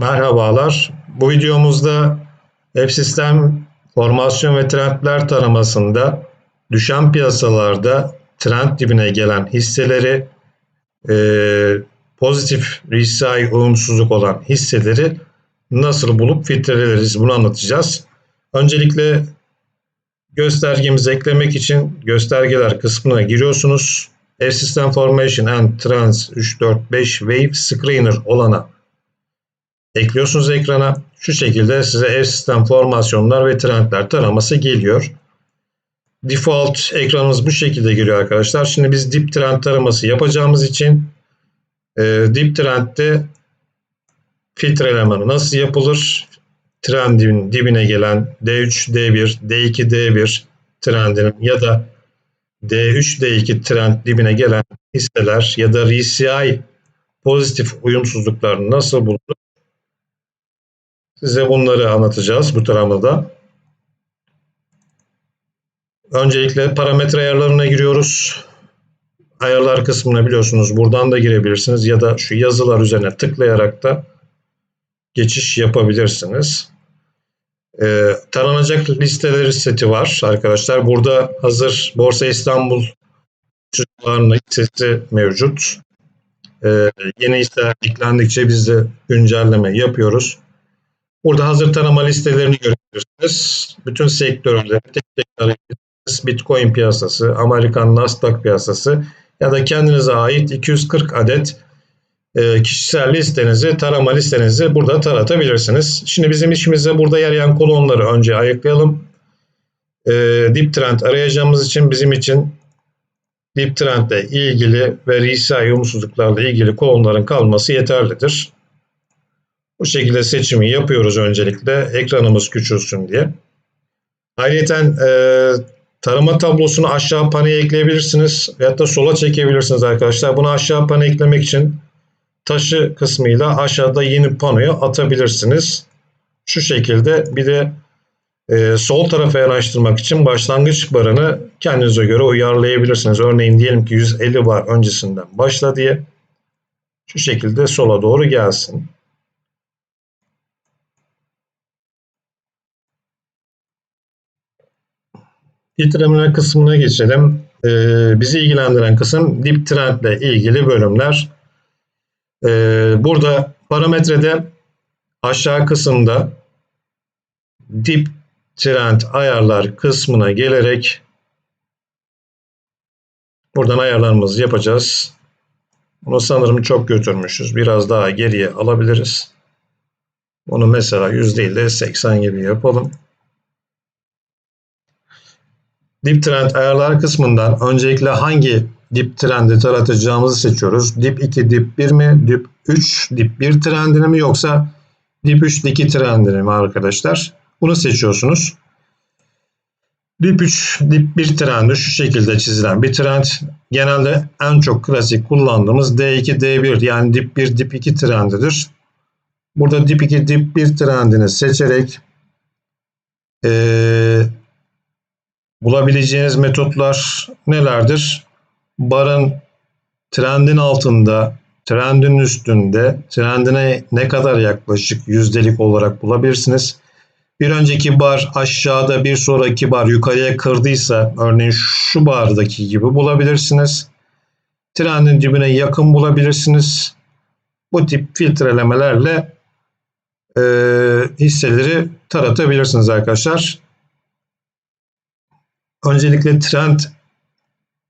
Merhabalar. Bu videomuzda Web Sistem formasyon ve trendler taramasında düşen piyasalarda trend dibine gelen hisseleri, e, pozitif RSI uyumsuzluk olan hisseleri nasıl bulup filtreleriz bunu anlatacağız. Öncelikle göstergemizi eklemek için göstergeler kısmına giriyorsunuz. F System Formation and Trends 3, 4, 5 Wave Screener olana ekliyorsunuz ekrana. Şu şekilde size ev sistem formasyonlar ve trendler taraması geliyor. Default ekranımız bu şekilde geliyor arkadaşlar. Şimdi biz dip trend taraması yapacağımız için e, dip trendde filtreleme nasıl yapılır? Trendin dibine gelen D3, D1, D2, D1 trendinin ya da D3, D2 trend dibine gelen hisseler ya da RCI pozitif uyumsuzluklar nasıl bulunur? Size bunları anlatacağız bu taramada. Öncelikle parametre ayarlarına giriyoruz. Ayarlar kısmına biliyorsunuz buradan da girebilirsiniz ya da şu yazılar üzerine tıklayarak da geçiş yapabilirsiniz. Ee, taranacak listeleri seti var arkadaşlar. Burada hazır Borsa İstanbul çocuklarının listesi mevcut. Ee, yeni hisse eklendikçe biz de güncelleme yapıyoruz. Burada hazır tanıma listelerini görebilirsiniz. Bütün sektörleri tek tek arayabilirsiniz. Bitcoin piyasası, Amerikan Nasdaq piyasası ya da kendinize ait 240 adet e, kişisel listenizi, tarama listenizi burada taratabilirsiniz. Şimdi bizim işimizde burada yer alan kolonları önce ayıklayalım. E, dip trend arayacağımız için bizim için dip trendle ilgili ve RSI uyumsuzluklarla ilgili kolonların kalması yeterlidir. Bu şekilde seçimi yapıyoruz öncelikle ekranımız küçülsün diye. Ayrıca e, tarama tablosunu aşağı paneye ekleyebilirsiniz veyahut da sola çekebilirsiniz arkadaşlar. Bunu aşağı paneye eklemek için taşı kısmıyla aşağıda yeni panoya atabilirsiniz. Şu şekilde bir de e, sol tarafa yanaştırmak için başlangıç barını kendinize göre uyarlayabilirsiniz. Örneğin diyelim ki 150 bar öncesinden başla diye. Şu şekilde sola doğru gelsin. Filtreleme kısmına geçelim. Ee, bizi ilgilendiren kısım dip trend ile ilgili bölümler. Ee, burada parametrede aşağı kısımda dip trend ayarlar kısmına gelerek buradan ayarlarımızı yapacağız. Bunu sanırım çok götürmüşüz. Biraz daha geriye alabiliriz. Bunu mesela 100 değil de 80 gibi yapalım. Dip trend ayarlar kısmından öncelikle hangi dip trendi taratacağımızı seçiyoruz. Dip 2, dip 1 mi? Dip 3, dip 1 trendini mi yoksa dip 3, dip 2 trendini mi arkadaşlar? Bunu seçiyorsunuz. Dip 3, dip 1 trendi şu şekilde çizilen bir trend. Genelde en çok klasik kullandığımız D2, D1 yani dip 1, dip 2 trendidir. Burada dip 2, dip 1 trendini seçerek ee, Bulabileceğiniz metotlar nelerdir? Barın trendin altında, trendin üstünde, trendine ne kadar yaklaşık yüzdelik olarak bulabilirsiniz. Bir önceki bar aşağıda bir sonraki bar yukarıya kırdıysa örneğin şu bardaki gibi bulabilirsiniz. Trendin dibine yakın bulabilirsiniz. Bu tip filtrelemelerle e, hisseleri taratabilirsiniz arkadaşlar. Öncelikle trend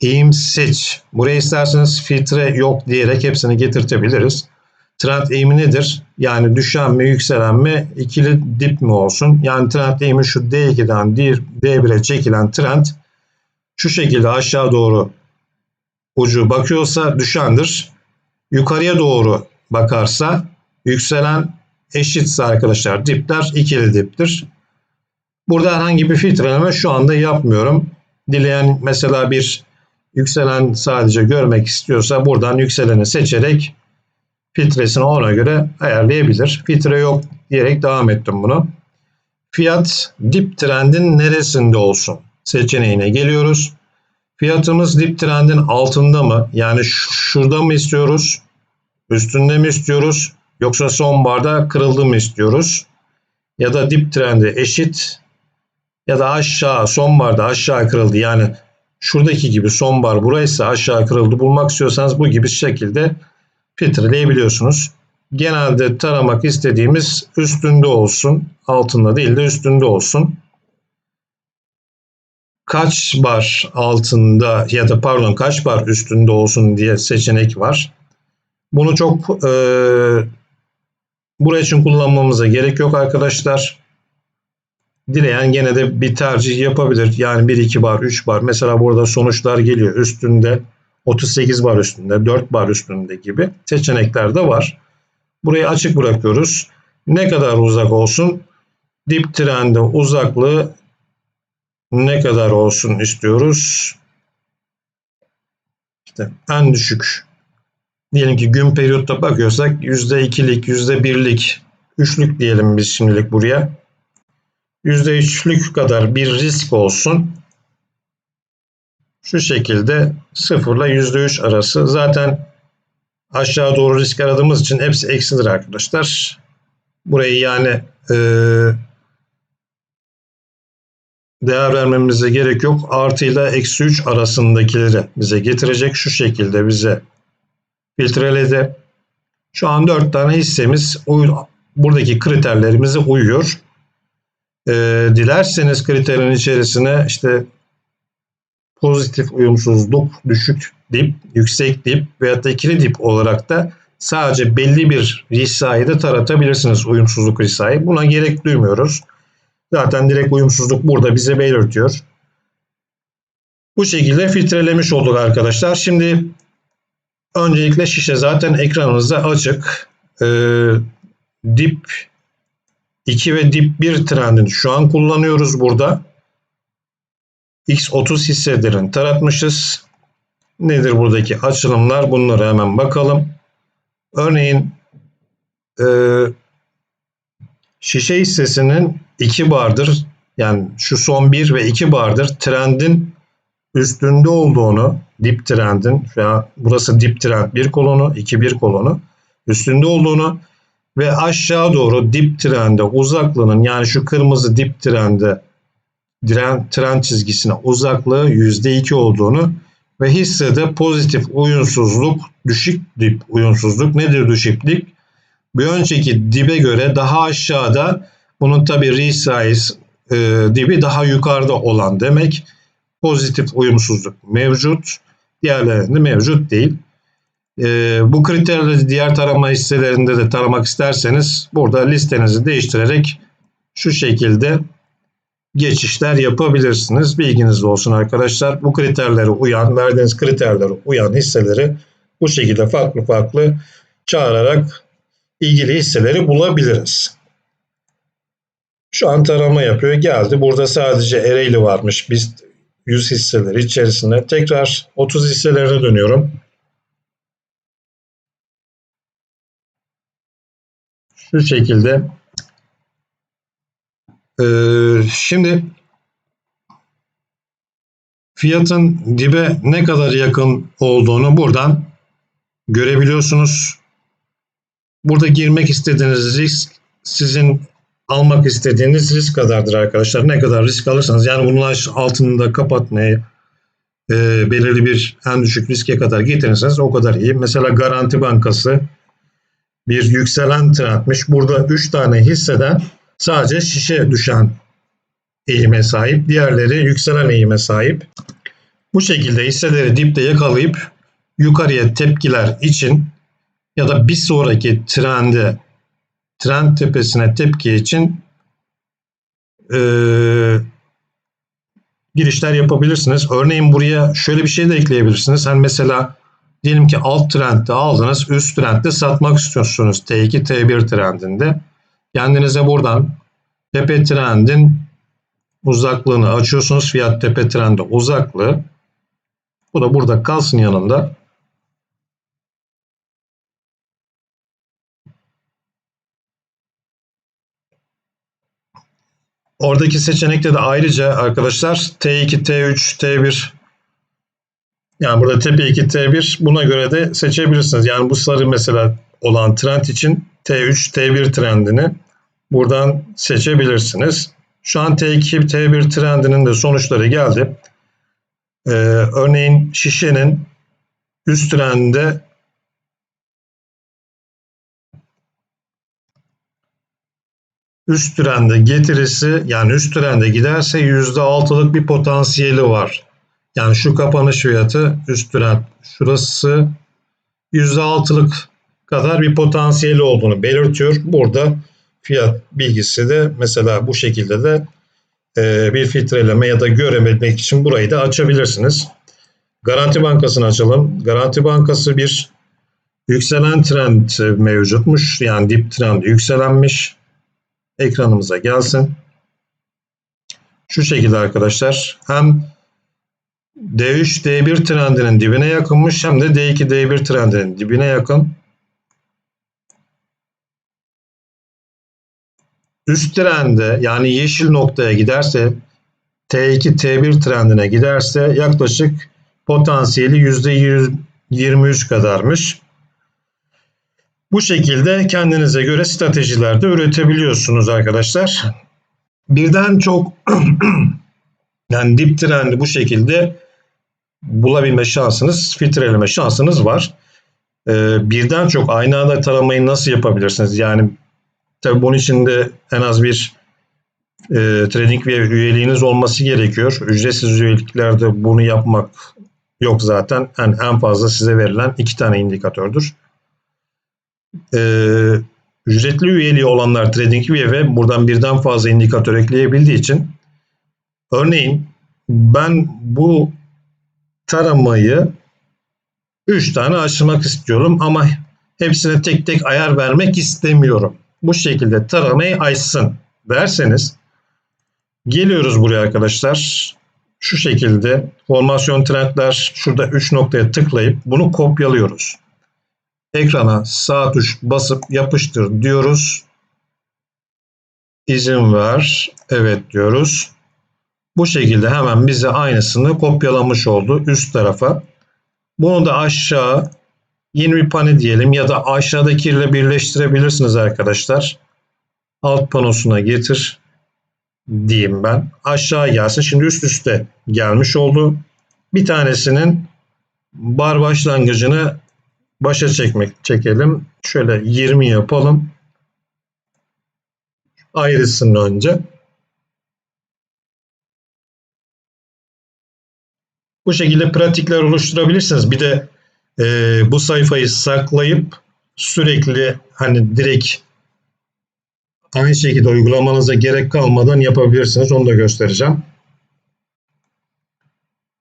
eğim seç. Buraya isterseniz filtre yok diyerek hepsini getirtebiliriz. Trend eğimi nedir? Yani düşen mi yükselen mi ikili dip mi olsun? Yani trend eğimi şu D2'den D1'e çekilen trend şu şekilde aşağı doğru ucu bakıyorsa düşendir. Yukarıya doğru bakarsa yükselen eşitse arkadaşlar dipler ikili diptir. Burada herhangi bir filtreleme şu anda yapmıyorum. Dileyen mesela bir yükselen sadece görmek istiyorsa buradan yükseleni seçerek filtresini ona göre ayarlayabilir. Filtre yok diyerek devam ettim bunu. Fiyat dip trendin neresinde olsun seçeneğine geliyoruz. Fiyatımız dip trendin altında mı? Yani şurada mı istiyoruz? Üstünde mi istiyoruz? Yoksa son barda kırıldı mı istiyoruz? Ya da dip trendi eşit ya da aşağı son barda aşağı kırıldı. Yani şuradaki gibi son bar buraysa aşağı kırıldı bulmak istiyorsanız bu gibi şekilde filtreleyebiliyorsunuz. Genelde taramak istediğimiz üstünde olsun. Altında değil de üstünde olsun. Kaç bar altında ya da pardon kaç bar üstünde olsun diye seçenek var. Bunu çok e, buraya için kullanmamıza gerek yok arkadaşlar. Dileyen gene de bir tercih yapabilir. Yani 1 2 bar, 3 bar. Mesela burada sonuçlar geliyor. Üstünde 38 bar üstünde, 4 bar üstünde gibi seçenekler de var. Burayı açık bırakıyoruz. Ne kadar uzak olsun? Dip trende uzaklığı ne kadar olsun istiyoruz? İşte en düşük diyelim ki gün periyotta bakıyorsak %2'lik, %1'lik, üçlük diyelim biz şimdilik buraya. %3'lük kadar bir risk olsun. Şu şekilde 0 ile %3 arası zaten aşağı doğru risk aradığımız için hepsi eksidir arkadaşlar. Burayı yani e, değer vermemize gerek yok. Artı ile eksi 3 arasındakileri bize getirecek. Şu şekilde bize filtreledi. Şu an 4 tane hissemiz buradaki kriterlerimize uyuyor. E, dilerseniz kriterin içerisine işte pozitif uyumsuzluk, düşük dip, yüksek dip veya da ikili dip olarak da sadece belli bir risayı da taratabilirsiniz uyumsuzluk risayı. Buna gerek duymuyoruz. Zaten direkt uyumsuzluk burada bize belirtiyor. Bu şekilde filtrelemiş olduk arkadaşlar. Şimdi öncelikle şişe zaten ekranınızda açık. Ee, dip 2 ve dip 1 trendini şu an kullanıyoruz burada. X30 hisselerini taratmışız. Nedir buradaki açılımlar? Bunları hemen bakalım. Örneğin e, şişe hissesinin 2 bardır yani şu son 1 ve 2 bardır trendin üstünde olduğunu dip trendin veya burası dip trend 1 kolonu 2 1 kolonu üstünde olduğunu ve aşağı doğru dip trende uzaklığının yani şu kırmızı dip trende trend çizgisine uzaklığı %2 olduğunu ve hissede pozitif uyumsuzluk, düşük dip uyumsuzluk nedir düşük dip? Bir önceki dibe göre daha aşağıda bunun tabi resize e, dibi daha yukarıda olan demek. Pozitif uyumsuzluk mevcut. Diğerlerinde mevcut değil. E, bu kriterleri diğer tarama hisselerinde de taramak isterseniz burada listenizi değiştirerek şu şekilde geçişler yapabilirsiniz. Bilginiz olsun arkadaşlar. Bu kriterlere uyan, verdiğiniz kriterlere uyan hisseleri bu şekilde farklı farklı çağırarak ilgili hisseleri bulabiliriz. Şu an tarama yapıyor. Geldi. Burada sadece Ereğli varmış. Biz 100 hisseleri içerisinde. Tekrar 30 hisselerine dönüyorum. Şu şekilde ee, şimdi fiyatın dibe ne kadar yakın olduğunu buradan görebiliyorsunuz. Burada girmek istediğiniz risk sizin almak istediğiniz risk kadardır arkadaşlar. Ne kadar risk alırsanız yani bunun altında kapatmayı e, belirli bir en düşük riske kadar getirirseniz o kadar iyi. Mesela Garanti Bankası bir yükselen trendmiş. Burada 3 tane hisseden sadece şişe düşen eğime sahip. Diğerleri yükselen eğime sahip. Bu şekilde hisseleri dipte yakalayıp yukarıya tepkiler için ya da bir sonraki trende trend tepesine tepki için e, girişler yapabilirsiniz. Örneğin buraya şöyle bir şey de ekleyebilirsiniz. Hani mesela diyelim ki alt trendde aldınız, üst trendde satmak istiyorsunuz T2, T1 trendinde. Kendinize buradan tepe trendin uzaklığını açıyorsunuz. Fiyat tepe trendi uzaklığı. Bu da burada kalsın yanında. Oradaki seçenekte de ayrıca arkadaşlar T2, T3, T1 yani burada tepe 2, T1 buna göre de seçebilirsiniz. Yani bu sarı mesela olan trend için T3, T1 trendini buradan seçebilirsiniz. Şu an T2, T1 trendinin de sonuçları geldi. Ee, örneğin şişenin üst trende üst trende getirisi yani üst trende giderse %6'lık bir potansiyeli var. Yani şu kapanış fiyatı üst trend şurası %6'lık kadar bir potansiyeli olduğunu belirtiyor. Burada fiyat bilgisi de mesela bu şekilde de e, bir filtreleme ya da görebilmek için burayı da açabilirsiniz. Garanti Bankası'nı açalım. Garanti Bankası bir yükselen trend mevcutmuş. Yani dip trend yükselenmiş. Ekranımıza gelsin. Şu şekilde arkadaşlar hem D3, D1 trendinin dibine yakınmış hem de D2, D1 trendinin dibine yakın. Üst trende yani yeşil noktaya giderse T2, T1 trendine giderse yaklaşık potansiyeli %23 kadarmış. Bu şekilde kendinize göre stratejiler de üretebiliyorsunuz arkadaşlar. Birden çok yani dip trendi bu şekilde bulabilme şansınız, filtreleme şansınız var. Ee, birden çok aynı anda taramayı nasıl yapabilirsiniz? Yani tabii bunun için de en az bir e, trading ve üyeliğiniz olması gerekiyor. Ücretsiz üyeliklerde bunu yapmak yok zaten. Yani en fazla size verilen iki tane indikatördür. Ee, ücretli üyeliği olanlar TradingView ve buradan birden fazla indikatör ekleyebildiği için örneğin ben bu taramayı 3 tane açmak istiyorum ama hepsine tek tek ayar vermek istemiyorum. Bu şekilde taramayı açsın derseniz geliyoruz buraya arkadaşlar. Şu şekilde formasyon trendler şurada 3 noktaya tıklayıp bunu kopyalıyoruz. Ekrana sağ tuş basıp yapıştır diyoruz. İzin ver. Evet diyoruz. Bu şekilde hemen bize aynısını kopyalamış oldu üst tarafa. Bunu da aşağı yeni bir pane diyelim ya da aşağıdakiyle birleştirebilirsiniz arkadaşlar. Alt panosuna getir diyeyim ben. Aşağı gelsin. Şimdi üst üste gelmiş oldu. Bir tanesinin bar başlangıcını başa çekmek çekelim. Şöyle 20 yapalım. Ayrısın önce. Bu şekilde pratikler oluşturabilirsiniz. Bir de e, bu sayfayı saklayıp sürekli hani direkt aynı şekilde uygulamanıza gerek kalmadan yapabilirsiniz. Onu da göstereceğim.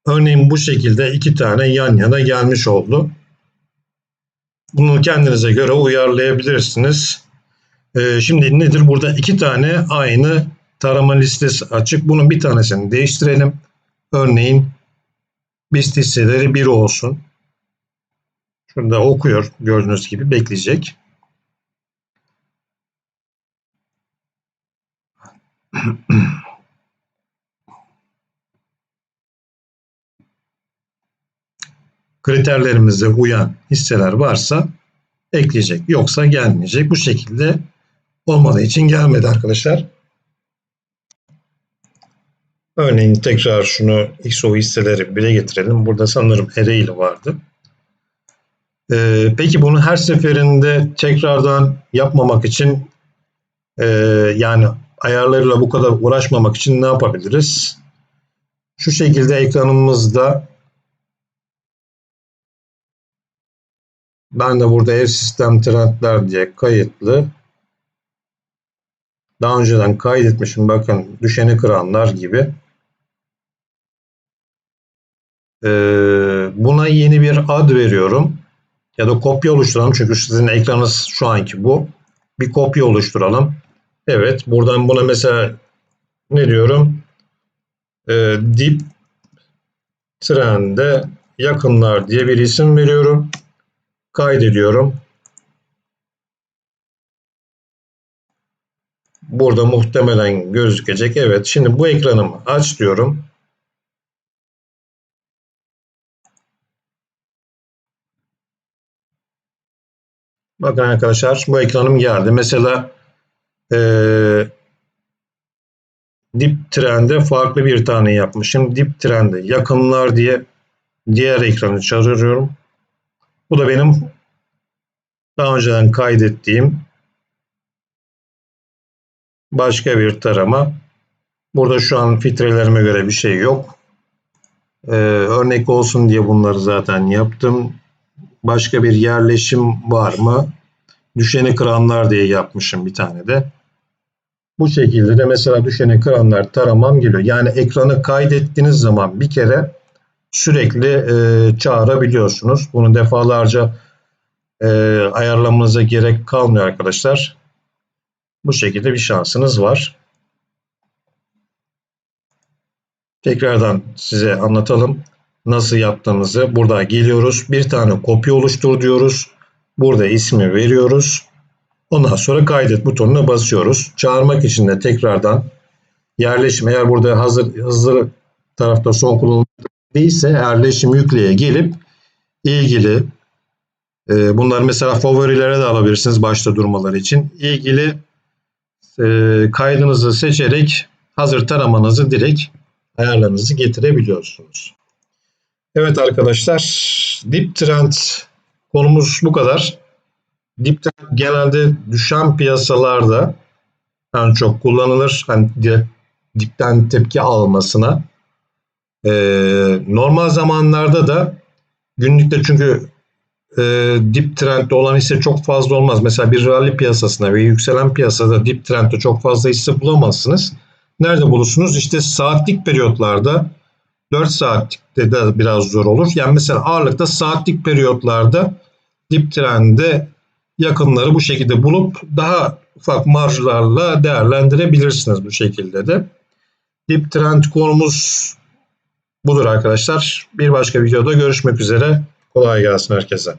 Örneğin bu şekilde iki tane yan yana gelmiş oldu. Bunu kendinize göre uyarlayabilirsiniz. Ee, şimdi nedir? Burada iki tane aynı tarama listesi açık. Bunun bir tanesini değiştirelim. Örneğin BIST hisseleri 1 olsun. Şurada okuyor gördüğünüz gibi bekleyecek. kriterlerimize uyan hisseler varsa ekleyecek. Yoksa gelmeyecek. Bu şekilde olmadığı için gelmedi arkadaşlar. Örneğin tekrar şunu XO hisseleri bile getirelim. Burada sanırım Ereğli vardı. Ee, peki bunu her seferinde tekrardan yapmamak için e, yani ayarlarıyla bu kadar uğraşmamak için ne yapabiliriz? Şu şekilde ekranımızda Ben de burada ev sistem trendler diye kayıtlı. Daha önceden kaydetmişim. Bakın düşeni kıranlar gibi. Ee, buna yeni bir ad veriyorum. Ya da kopya oluşturalım. Çünkü sizin ekranınız şu anki bu. Bir kopya oluşturalım. Evet. Buradan buna mesela ne diyorum? Ee, dip trende yakınlar diye bir isim veriyorum kaydediyorum. Burada muhtemelen gözükecek. Evet şimdi bu ekranımı aç diyorum. Bakın arkadaşlar bu ekranım geldi. Mesela eee dip trende farklı bir tane yapmışım. Dip trende yakınlar diye diğer ekranı çağırıyorum. Bu da benim daha önceden kaydettiğim başka bir tarama. Burada şu an filtrelerime göre bir şey yok. Ee, örnek olsun diye bunları zaten yaptım. Başka bir yerleşim var mı? Düşeni kıranlar diye yapmışım bir tane de. Bu şekilde de mesela düşeni kıranlar taramam geliyor. Yani ekranı kaydettiğiniz zaman bir kere sürekli e, çağırabiliyorsunuz. Bunu defalarca e, ayarlamanıza gerek kalmıyor arkadaşlar. Bu şekilde bir şansınız var. Tekrardan size anlatalım nasıl yaptığımızı. Burada geliyoruz. Bir tane kopya oluştur diyoruz. Burada ismi veriyoruz. Ondan sonra kaydet butonuna basıyoruz. Çağırmak için de tekrardan yerleşim eğer burada hazır hızlı tarafta son kullanım değilse yerleşim yükleye gelip ilgili e, bunları mesela favorilere de alabilirsiniz başta durmaları için. ilgili e, kaydınızı seçerek hazır taramanızı direkt ayarlarınızı getirebiliyorsunuz. Evet arkadaşlar dip trend konumuz bu kadar. Dip trend genelde düşen piyasalarda en çok kullanılır. Hani dipten tepki almasına. Ee, normal zamanlarda da günlükte çünkü e, dip trendde olan hisse çok fazla olmaz. Mesela bir rally piyasasında ve yükselen piyasada dip trendde çok fazla hisse bulamazsınız. Nerede bulursunuz? İşte saatlik periyotlarda 4 saatlikte de biraz zor olur. Yani mesela ağırlıkta saatlik periyotlarda dip trende yakınları bu şekilde bulup daha ufak marjlarla değerlendirebilirsiniz bu şekilde de. Dip trend konumuz budur arkadaşlar. Bir başka videoda görüşmek üzere. Kolay gelsin herkese.